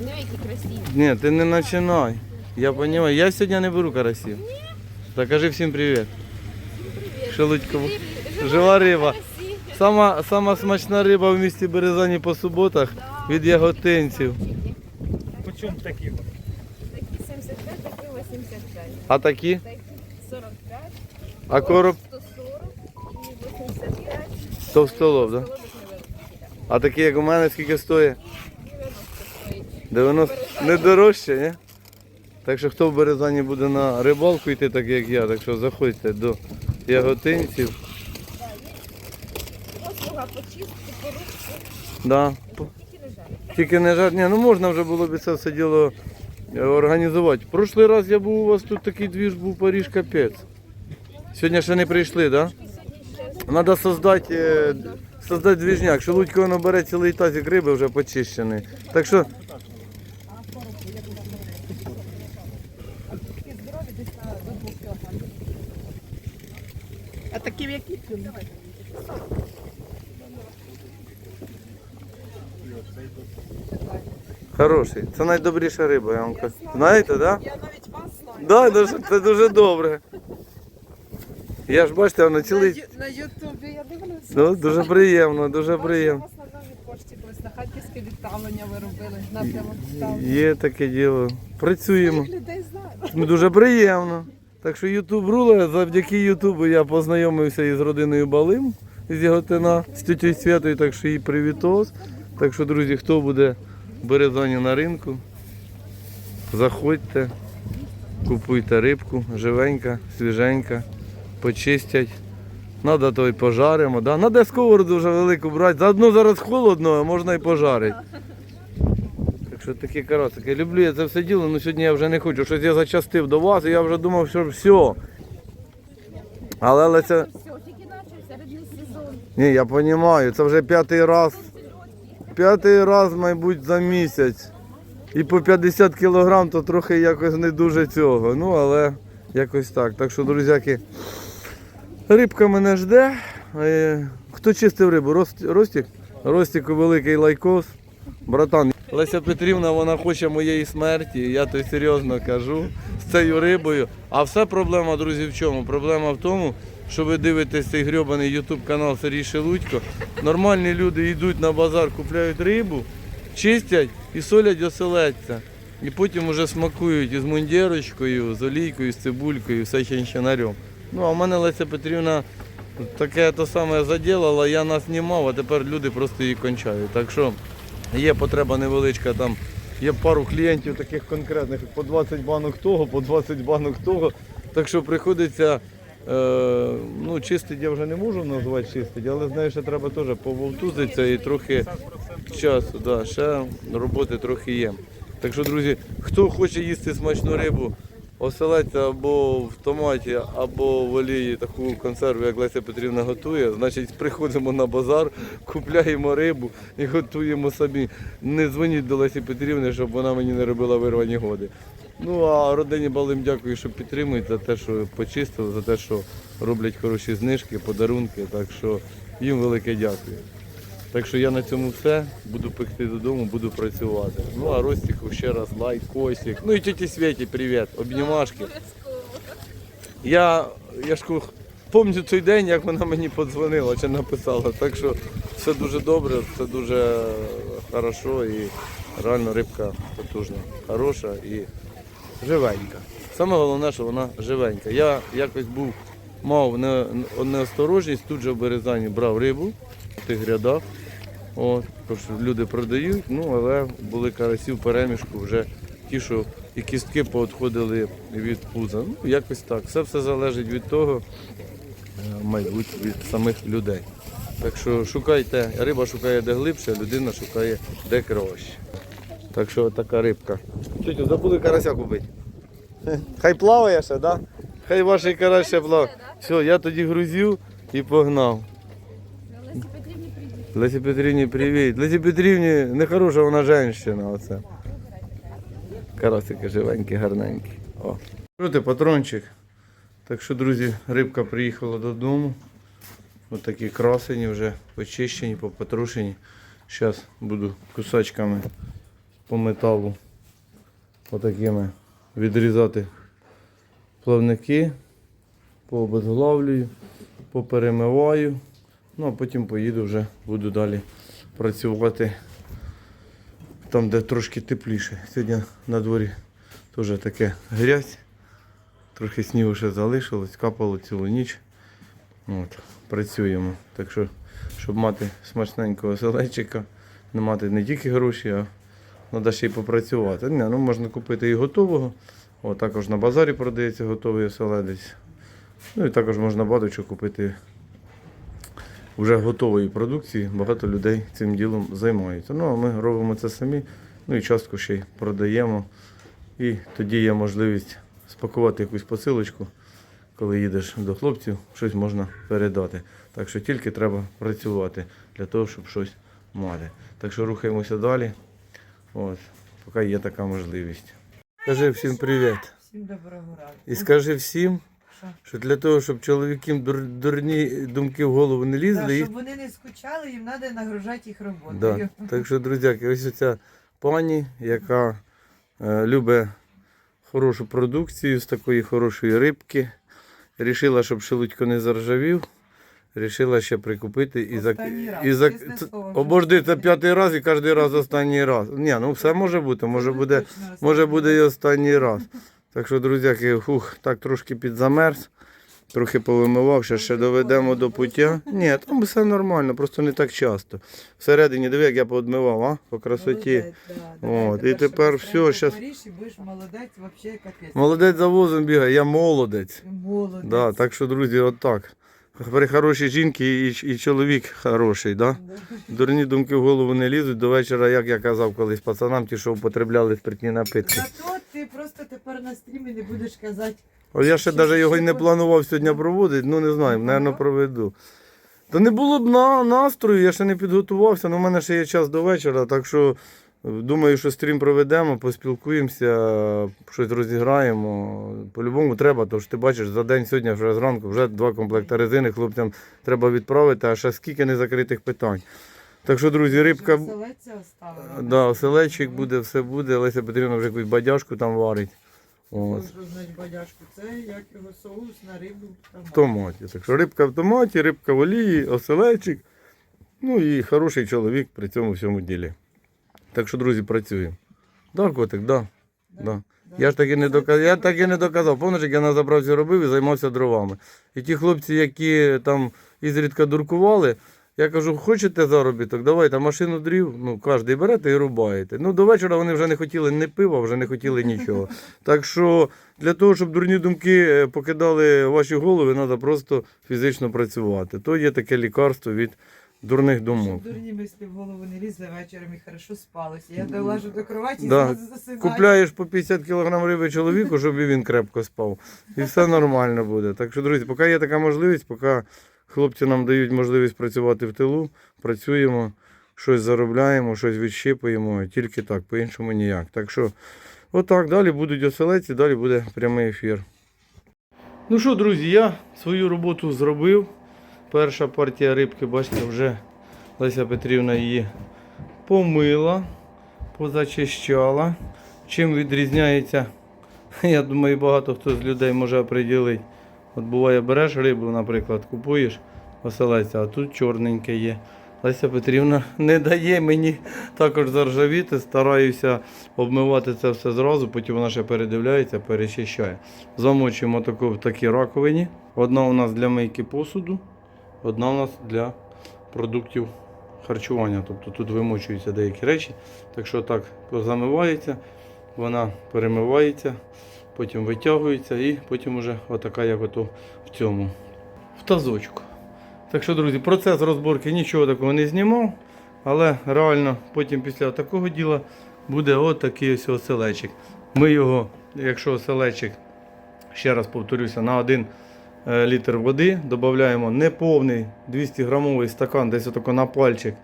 Ну, які красиві. Ні, ти не починай. Я розумію. Я сьогодні не беру карасів. Так кажи всім привіт. Шелудько. Жива риба. Сама, сама смачна риба в місті Березані по суботах від яготинців. По чому такі? Такі 75, такі 85. А такі? Такі 45, А короб 140 і 85. товстолоб, так? Да? Так. А такі, як у мене, скільки стоїть? 90 стоїть. 90 не дорожче, ні? Так що хто в Березані буде на рибалку йти, так як я, так що заходьте до яготинців. Да. тільки не. Жарт, ні, ну можна вже було б це все діло е, організувати. Прошлий раз я був у вас тут такий двіж був Паріж капець. Сьогодні ще не прийшли, так? Ще Треба создати, е, создати двіжняк. Шелудько воно бере цілий тазик риби вже почищений. Так що А такі в які? хороший. Це найдобріша риба, я вам кажу. Знаєте, так? Да? Я навіть вас знаю. Да, дуже- це дуже добре. Я ж бачите, воно цілий. На, Ютубі я дивлюся. Ну, дуже приємно, дуже приємно. Вас на новій пошті колись на харківське відправлення ви робили. Напрямок ставили. Є таке діло. Працюємо. Людей знаю. Ну, дуже приємно. Так що Ютуб руле, завдяки Ютубу я познайомився із родиною Балим з Яготина, з тітю Святою, так що їй привітос. Так що, друзі, хто буде в Березані на ринку, заходьте, купуйте рибку, живенька, свіженька, почистять. Надо то й пожаримо. Да? Надо сковороду вже велику брати. Заодно зараз холодно, а можна і пожарити. Що такі карасики. Люблю я це все діло, але сьогодні я вже не хочу. Щось я зачастив до вас і я вже думав, що все. Але, але це. Ні, я розумію, це вже п'ятий раз. П'ятий раз, мабуть, за місяць. І по 50 кілограм, то трохи якось не дуже цього. Ну, але якось так. Так що, друзяки, рибка мене жде. Е, Хто чистив рибу? Ростік? Ростіку великий лайкос. Братан, Леся Петрівна, вона хоче моєї смерті, я то серйозно кажу, з цією рибою. А все проблема, друзі, в чому? Проблема в тому, що ви дивитесь цей грьобаний ютуб канал Сергій Шелудько. Нормальні люди йдуть на базар, купляють рибу, чистять і солять оселедця. І потім вже смакують із мундірочкою, з олійкою, з цибулькою, все чинчинарем. Ну, а в мене Леся Петрівна таке то саме заділала, я нас знімав, а тепер люди просто її кончають. Так що Є потреба невеличка там. Є пару клієнтів таких конкретних, по 20 банок того, по 20 банок того. Так що приходиться, е, ну чистить я вже не можу назвати чистить, але знаєш, що треба теж пововтузитися і трохи часу, да, ще роботи трохи є. Так що, друзі, хто хоче їсти смачну рибу, оселедця або в томаті, або в олії таку консерву, як Леся Петрівна готує, значить приходимо на базар, купляємо рибу і готуємо самі. Не дзвоніть до Лесі Петрівни, щоб вона мені не робила вирвані годи. Ну а родині Балим дякую, що підтримують за те, що почистили, за те, що роблять хороші знижки, подарунки. Так що їм велике дякую. Так що я на цьому все. Буду пекти додому, буду працювати. Ну а Ростіку ще раз лайк, косик. Ну і тіті Світі, привіт, обнімашки. Я, я ж пам'ятаю той день, як вона мені подзвонила чи написала. Так що все дуже добре, все дуже хорошо і реально рибка потужна, хороша і живенька. Саме головне, що вона живенька. Я якось був, мав неосторожність, тут же в Березані брав рибу в тих рядах. От, що люди продають, ну але були карасі в перемішку вже ті, що і кістки поотходили від пуза. Ну, якось так. Все все залежить від того, е, мабуть, від самих людей. Так що шукайте, риба шукає де глибше, а людина шукає де краще. Так що така рибка. Тетю, забули карася купити. Хай плаває ще, да? Хай ваш карась ще плаває. Все, я тоді грузю і погнав. Лесі Петрівні привіт. Лесі Петрівні нехороша вона женщина. Оце. Карасики живенькі, гарненькі. О. Що ти, патрончик? Так що, друзі, рибка приїхала додому. Ось такі красені вже почищені, попотрушені. Зараз буду кусачками по металу отакими відрізати плавники, пообезглавлюю, поперемиваю. Ну а потім поїду вже, буду далі працювати там, де трошки тепліше. Сьогодні на дворі теж таке грязь. Трохи снігу ще залишилось, капало цілу ніч. От, працюємо. Так що, щоб мати смачненького селечика, не мати не тільки гроші, а треба ще й попрацювати. Ні, ну можна купити і готового. О, також на базарі продається готовий оселедець. Ну і також можна багато купити вже готової продукції. Багато людей цим ділом займаються. Ну а ми робимо це самі. Ну і частку ще й продаємо. І тоді є можливість спакувати якусь посилочку, коли їдеш до хлопців, щось можна передати. Так що тільки треба працювати для того, щоб щось мати. Так що рухаємося далі. От, поки є така можливість. Скажи всім привіт. Всім доброго ранку. І скажи всім, Що? для того, щоб чоловікам дур, дурні думки в голову не лізли, їх щоб вони не скучали, їм треба нагружати їх Да. Так що, друзяки, ось ця пані, яка е, любить хорошу продукцію з такої хорошої рибки. Рішила, щоб шелудько не заржавів. Рішила ще прикупити і за і за обожди це п'ятий раз і кожен раз останній раз. Ні, ну все може бути, може буде, може буде і останній раз. Так що, друзяки, фух, так трошки підзамерз. Трохи повимивав, ще, ще доведемо до пуття. Ні, там все нормально, просто не так часто. Всередині, диви, як я поодмивав, а? По красоті. От, і тепер все, щас- молодець, за возом бігає, я молодець. Молодець. Да, так що, друзі, отак. При хорошій жінки і, і чоловік хороший, да? Дурні думки в голову не лізуть до вечора, як я казав колись пацанам, ті, що употребляли спиртні напитки. Ти просто тепер на стрімі не будеш казати, О, я ще навіть його й не планував сьогодні проводити, ну не знаю, мабуть, проведу. Та не було б на настрою, я ще не підготувався, але в мене ще є час до вечора, так що е, думаю, що стрім проведемо, поспілкуємося, щось розіграємо. По-любому треба, тому що ти бачиш, за день сьогодні вже зранку вже два комплекти резини хлопцям треба відправити, а ще скільки незакритих питань. Так що, друзі, рибка. Да, оселечик буде, все буде. Леся Петрівна вже якусь бадяжку там варить. От. Що? Це як його соус на рибу. В томаті. Так що рибка в томаті, рибка в олії, оселечик. Ну і хороший чоловік при цьому всьому ділі. Так що, друзі, працюємо. Да, котик, да. да. Я ж таки не доказав. Я так і не доказав. Пам'ятаєш, як я на заправці робив і займався дровами. І ті хлопці, які там ізрідка дуркували, я кажу, хочете заробіток, давайте машину дрів, ну, кожен берете і рубаєте. Ну, до вечора вони вже не хотіли ні пива, вже не хотіли нічого. Так що для того, щоб дурні думки е, покидали ваші голови, треба просто фізично працювати. То є таке лікарство від дурних думок. Щоб дурні мислі в голову не лізли вечором і хорошо спалося. Я долажу до кроваті і Да. зразу засинаю. Купляєш по 50 кг риби чоловіку, щоб і він крепко спав. І все нормально буде. Так що, друзі, поки є така можливість, поки хлопці нам дають можливість працювати в тилу, працюємо, щось заробляємо, щось відщипуємо, тільки так, по-іншому ніяк. Так що, отак, далі будуть оселеці, далі буде прямий ефір. Ну що, друзі, я свою роботу зробив. Перша партія рибки, бачите, вже Леся Петрівна її помила, позачищала. Чим відрізняється, я думаю, багато хто з людей може приділити. От буває, береш рибу, наприклад, купуєш оселеця, а тут чорненьке є. Леся Петрівна не дає мені також заржавіти, стараюся обмивати це все зразу, потім вона ще передивляється, перечищає. Замочуємо таку в такій раковині. Одна у нас для мийки посуду, одна у нас для продуктів харчування. Тобто тут вимочуються деякі речі. Так що так замивається, вона перемивається, потім витягується і потім уже отака, як ото в цьому, в тазочку. Так що, друзі, процес розборки нічого такого не знімав, але реально потім після такого діла буде отакий ось оселечик. Ми його, якщо оселечик, ще раз повторюся, на 1 е, літр води додаємо неповний 200 грамовий стакан, десь отако на пальчик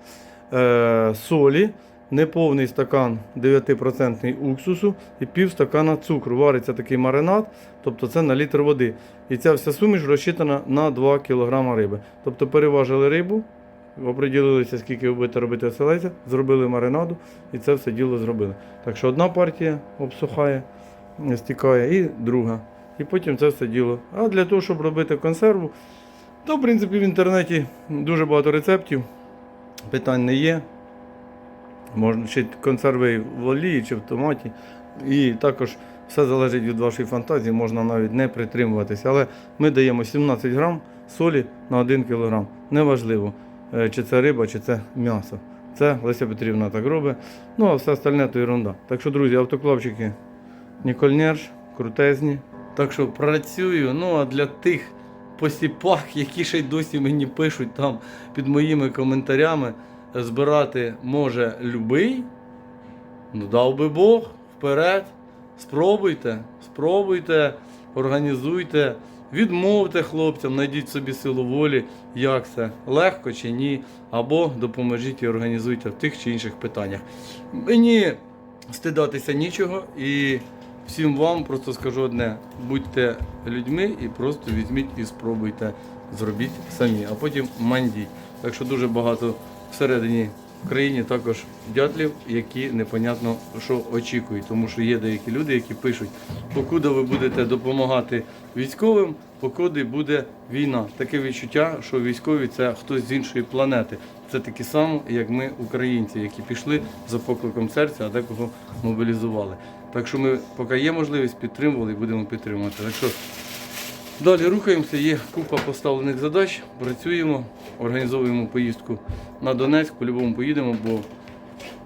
е, солі, неповний стакан 9% уксусу і пів стакана цукру. Вариться такий маринад, тобто це на літр води. І ця вся суміш розчитана на 2 кг риби. Тобто переважили рибу, оприділилися, скільки ви будете робити оселедця, зробили маринаду і це все діло зробили. Так що одна партія обсухає, стікає, і друга. І потім це все діло. А для того, щоб робити консерву, то в принципі в інтернеті дуже багато рецептів, питань не є. Можна ще консерви в олії чи в томаті. І також все залежить від вашої фантазії, можна навіть не притримуватися. Але ми даємо 17 грам солі на 1 кг. Неважливо, е, чи це риба, чи це м'ясо. Це Леся Петрівна так робить. Ну а все остальне то ерунда. Так що, друзі, автоклавчики Ніколь Нерш, крутезні. Так що працюю. Ну а для тих посіпах, які ще й досі мені пишуть там під моїми коментарями, збирати може любий. Ну, дав би Бог, вперед. Спробуйте, спробуйте, організуйте, відмовте хлопцям, знайдіть собі силу волі, як це легко чи ні, або допоможіть і організуйте в тих чи інших питаннях. Мені стидатися нічого і всім вам просто скажу одне: будьте людьми і просто візьміть і спробуйте зробіть самі, а потім мандіть. Так що дуже багато всередині в країні також дятлів, які непонятно що очікують, тому що є деякі люди, які пишуть, покуди ви будете допомагати військовим, покуди буде війна. Таке відчуття, що військові це хтось з іншої планети. Це такі самі, як ми, українці, які пішли за покликом серця, а декого мобілізували. Так що ми, поки є можливість, підтримували і будемо підтримувати. Так що Далі рухаємося, є купа поставлених задач, працюємо, організовуємо поїздку на Донецьк, по-любому поїдемо, бо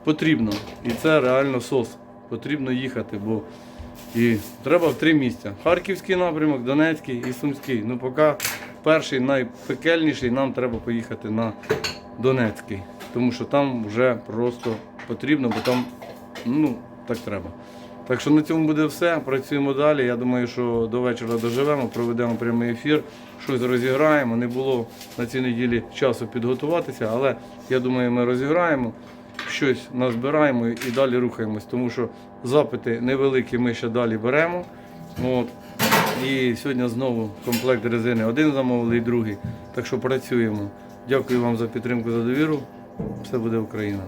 потрібно. І це реально сос. Потрібно їхати, бо і треба в три місця. Харківський напрямок, Донецький і Сумський. Ну поки перший найпекельніший, нам треба поїхати на Донецький. Тому що там вже просто потрібно, бо там ну, так треба. Так що на цьому буде все. Працюємо далі. Я думаю, що до вечора доживемо, проведемо прямий ефір, щось розіграємо. Не було на цій неділі часу підготуватися, але я думаю, ми розіграємо, щось назбираємо і далі рухаємось, тому що запити невеликі ми ще далі беремо. От. І сьогодні знову комплект резини один замовили і другий. Так що працюємо. Дякую вам за підтримку, за довіру. Все буде Україна.